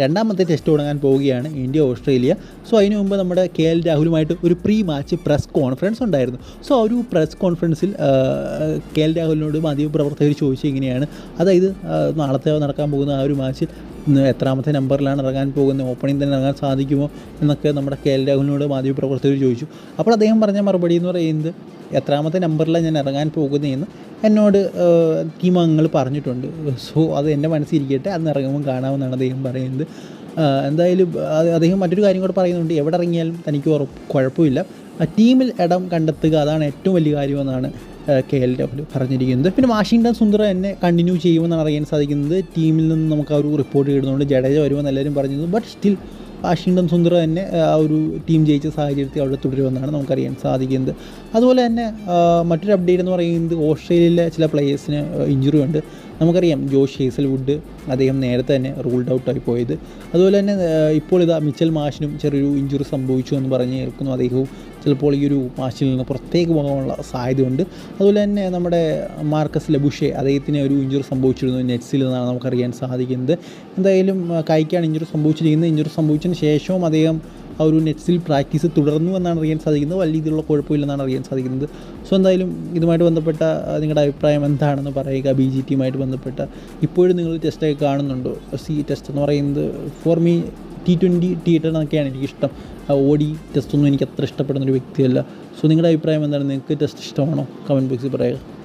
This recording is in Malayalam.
രണ്ടാമത്തെ ടെസ്റ്റ് തുടങ്ങാൻ പോവുകയാണ് ഇന്ത്യ ഓസ്ട്രേലിയ. സോ അതിനു മുമ്പ് നമ്മുടെ കെ എൽ രാഹുലുമായിട്ട് ഒരു പ്രീ മാച്ച് പ്രസ് കോൺഫറൻസ് ഉണ്ടായിരുന്നു സോ ഒരു പ്രസ് കോൺഫറൻസിൽ കെ എൽ രാഹുലിനോട് മാധ്യമപ്രവർത്തകർ ചോദിച്ചു ഇങ്ങനെയാണ്. അതായത് നാളത്തെ നടക്കാൻ പോകുന്ന ആ ഒരു മാച്ചിൽ എത്രാമത്തെ നമ്പറിലാണ് ഇറങ്ങാൻ പോകുന്നത് ഓപ്പണിംഗ് തന്നെ ഇറങ്ങാൻ സാധിക്കുമോ എന്നൊക്കെ നമ്മുടെ കെ എൽ രാഹുലിനോട് മാധ്യമപ്രവർത്തകർ ചോദിച്ചു. അപ്പോൾ അദ്ദേഹം പറഞ്ഞ മറുപടി എന്ന് പറയുന്നത് എത്രാമത്തെ നമ്പറിലാണ് ഞാൻ ഇറങ്ങാൻ പോകുന്നതെന്ന്. എന്നോട് തീമങ്ങൾ പറഞ്ഞിട്ടുണ്ട്. സോ അത് എന്റെ മനസ്സിരിക്കട്ടെ അന്ന് ഇറങ്ങുമ്പോൾ കാണാമെന്നാണ് അദ്ദേഹം പറയുന്നത്. എന്തായാലും അദ്ദേഹം മറ്റൊരു കാര്യം കൂടെ പറയുന്നുണ്ട്. എവിടെ ഇറങ്ങിയാലും തനിക്ക് ഉറപ്പ് കുഴപ്പമില്ല. ടീമിൽ ഇടം കണ്ടെത്തുക അതാണ് ഏറ്റവും വലിയ കാര്യമെന്നാണ് കെ. എൽ. ഡബ്ല്യു പറഞ്ഞിരിക്കുന്നത്. പിന്നെ വാഷിങ്ടൺ സുന്ദർ എന്നെ കണ്ടിന്യൂ ചെയ്യുമെന്നാണ് അറിയാൻ സാധിക്കുന്നത്. ടീമിൽ നിന്ന് നമുക്ക് ആ ഒരു റിപ്പോർട്ട് കിട്ടുന്നുണ്ട്. ജഡേജ വരുമെന്ന് എല്ലാവരും പറഞ്ഞിരുന്നു. ബട്ട് സ്റ്റിൽ വാഷിങ്ടൺ സുന്ദർ തന്നെ ആ ഒരു ടീം ജയിച്ച സാഹചര്യത്തിൽ അവിടെ തുടരുമെന്നാണ് നമുക്കറിയാൻ സാധിക്കുന്നത്. അതുപോലെ തന്നെ മറ്റൊരു അപ്ഡേറ്റ് എന്ന് പറയുന്നത് ഓസ്ട്രേലിയയിലെ ചില പ്ലേയേഴ്സിന് ഇഞ്ചുറി ഉണ്ട്. നമുക്കറിയാം ജോഷ് ഹേസൽവുഡ് അദ്ദേഹം നേരത്തെ തന്നെ റൂൾഡ് ഔട്ടായി പോയത്. അതുപോലെ തന്നെ ഇപ്പോൾ ഇതാ മിച്ചൽ മാഷിനും ചെറിയൊരു ഇഞ്ചുറി സംഭവിച്ചു എന്ന് പറഞ്ഞ് കേൾക്കുന്നു. അദ്ദേഹവും ചിലപ്പോൾ ഈ ഒരു മാച്ചിൽ നിന്ന് പുറത്തേക്ക് പോകാനുള്ള സാധ്യതയുണ്ട്. അതുപോലെ തന്നെ നമ്മുടെ മാർക്കസ് ലബുഷെ അദ്ദേഹത്തിന് ഒരു ഇഞ്ചുറി സംഭവിച്ചിരുന്നു നെറ്റ്സിൽ നിന്നാണ് നമുക്കറിയാൻ സാധിക്കുന്നത്. എന്തായാലും കായ്ക്കാണ് ഇഞ്ചുറി സംഭവിച്ചിരിക്കുന്നത്. ഇഞ്ചുറി സംഭവിച്ചതിന് ശേഷവും അദ്ദേഹം ആ ഒരു നെറ്റ്സിൽ പ്രാക്ടീസ് തുടർന്നു എന്നാണ് അറിയാൻ സാധിക്കുന്നത്. വലിയ രീതിയിലുള്ള കുഴപ്പമില്ലെന്നാണ് അറിയാൻ സാധിക്കുന്നത്. സോ എന്തായാലും ഇതുമായിട്ട് ബന്ധപ്പെട്ട നിങ്ങളുടെ അഭിപ്രായം എന്താണെന്ന് പറയുക. ബി ജി ടിയുമായിട്ട് ബന്ധപ്പെട്ട ഇപ്പോഴും നിങ്ങൾ ടെസ്റ്റൊക്കെ കാണുന്നുണ്ടോ? സി ടെസ്റ്റ് എന്ന് പറയുന്നത് for me T twenty T എന്നൊക്കെയാണ് എനിക്കിഷ്ടം. ഓടി ടെസ്റ്റൊന്നും എനിക്ക് അത്ര ഇഷ്ടപ്പെടുന്നൊരു വ്യക്തിയല്ല. സോ നിങ്ങളുടെ അഭിപ്രായം എന്താണ്? നിങ്ങൾക്ക് ടെസ്റ്റ് ഇഷ്ടമാണോ? കമന്റ് ബോക്സിൽ പറയുക.